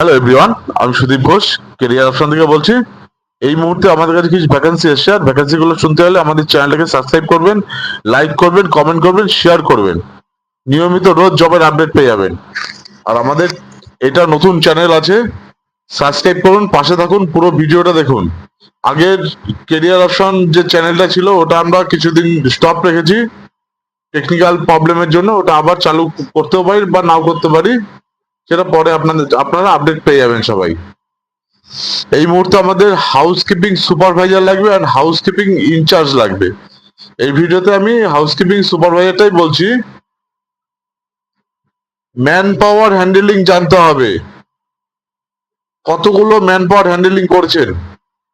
Hello everyone আমি Sudip Ghosh career option থেকে বলছি। এই মুহূর্তে আমাদের কাছে কিছু ভ্যাকেন্সি এসছে, আর ভ্যাকেন্সি গুলো শুনতে হলে আমাদের চ্যানেলটাকে সাবস্ক্রাইব করবেন লাইক করবেন কমেন্ট করবেন শেয়ার করবেন। নিয়মিত রোজ জবের আপডেট পেয়ে যাবেন। আর আমাদের এটা নতুন চ্যানেল আছে সাবস্ক্রাইব করুন, পাশে থাকুন, পুরো ভিডিওটা দেখুন। আগের কেরিয়ার অপশন যে চ্যানেলটা ছিল, ওটা আমরা কিছুদিন স্টপ রেখেছি। টেকনিক্যাল প্রবলেমের জন্য ওটা আবার চালু করতেও পারি বা নাও করতে পারি। সেটা পরে আপনাদের আপনারা আপডেট পেয়ে যাবেন সবাই। এই মুহূর্তে আমাদের হাউসকিপিং সুপারভাইজার লাগবে আর হাউসকিপিং ইনচার্জ লাগবে। এই ভিডিওতে আমি হাউসকিপিং সুপারভাইজারটাই বলছি। ম্যান পাওয়ার হ্যান্ডেলিং জানতে হবে। কতগুলো ম্যান পাওয়ার হ্যান্ডেলিং করেছেন?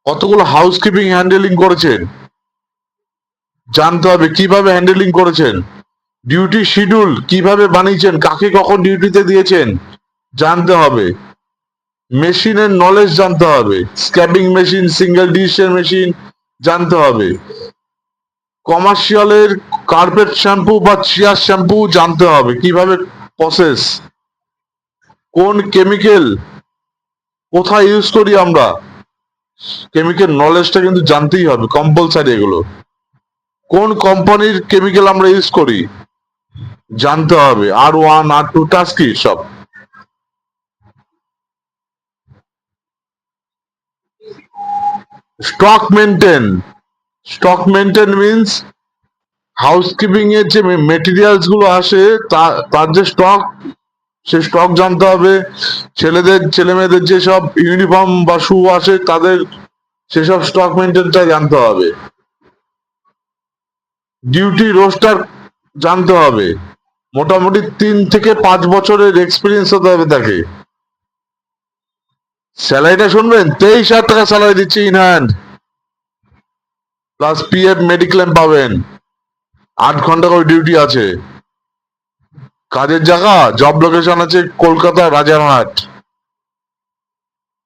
কতগুলো হাউসকিপিং হ্যান্ডেলিং করেছেন? জানতে হবে কীভাবে হ্যান্ডেলিং করেছেন? ডিউটি শিডিউল কীভাবে বানিয়েছেন? কাকে কখন ডিউটিতে দিয়েছেন? জানতে হবে। মেশিনের নলেজ জানতে হবে। Scrubbing machine single decision machine জানতে হবে। কমার্শিয়ালের কার্পেট শ্যাম্পু বা চিয়ার শ্যাম্পু জানতে হবে। কীভাবে প্রসেস কোন কেমিক্যাল কোথায় ইউজ করি আমরা? কেমিক্যাল নলেজটা কিন্তু জানতেই হবে। কম্পালসারি এগুলো। কোন কোম্পানির কেমিক্যাল আমরা ইউজ করি? জানতে হবে। আর ওয়ান আর টু টাস্ক সব? Stock maintain stock maintain means housekeeping এর যে মেটেরিয়ালসগুলো আসে তার যে স্টক সে স্টক জানতে হবে। ছেলেদের, ছেলে মেয়েদের যেসব ইউনিফর্ম বা শু আসে, তাদের সেসব স্টক মেনটেনটা জানতে হবে। ডিউটি রোস্টার জানতে হবে। মোটামুটি তিন থেকে পাঁচ বছরের এক্সপিরিয়েন্স হতে হবে তাকে। স্যালারিটা শুনবেন, তেইশ হাজার টাকা স্যালারি দিচ্ছে in hand plus PF mediclaim পাবেন। আট ঘণ্টা করে ডিউটি আছে। কাজের জায়গা জব লোকেশন আছে কলকাতা রাজারহাট।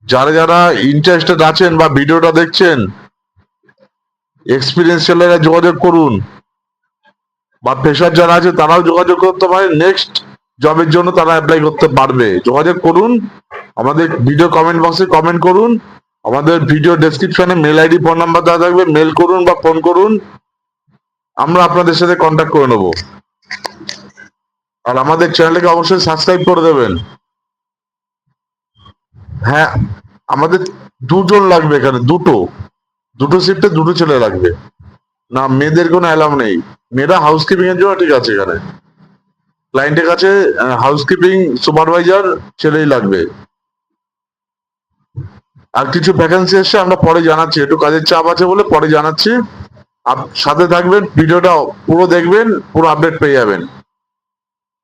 যারা যারা ইন্টারেস্টেড আছেন বা ভিডিওটা দেখছেন এক্সপিরিয়েন্স ছেলেরা যোগাযোগ করুন। বা ফ্রেশার যারা আছে, তারাও যোগাযোগ করতে পারে। নেক্সট জবের জন্য তারা অ্যাপ্লাই করতে পারবে। যোগাযোগ করুন। আমাদের ভিডিও কমেন্ট বক্সে কমেন্ট করুন। আমাদের ভিডিও ডেসক্রিপশনে মেল আইডি ফোন নাম্বার দেওয়া থাকবে। মেল করুন বা ফোন করুন। আমরা আপনাদের সাথে কন্ট্যাক্ট করে নেব। আর আমাদের চ্যানেলকে অবশ্যই সাবস্ক্রাইব করে দেবেন। হ্যাঁ আমাদের দুজন লাগবে এখানে, দুটো। দুটো শিফটে দুটো ছেলে লাগবে। না, মেয়েদের কোনো অ্যালাম নেই। মেয়েরা হাউসকিপিং এর জন্য ঠিক আছে এখানে। ক্লায়েন্টের কাছে হাউসকিপিং সুপারভাইজার ছেলেই লাগবে। আর কিছু ভ্যাকেন্সি এসছে, আমরা পরে জানাচ্ছি। একটু কাজের চাপ আছে বলে পরে জানাচ্ছি। সাথে থাকবেন ভিডিওটা পুরো দেখবেন, পুরো আপডেট পেয়ে যাবেন।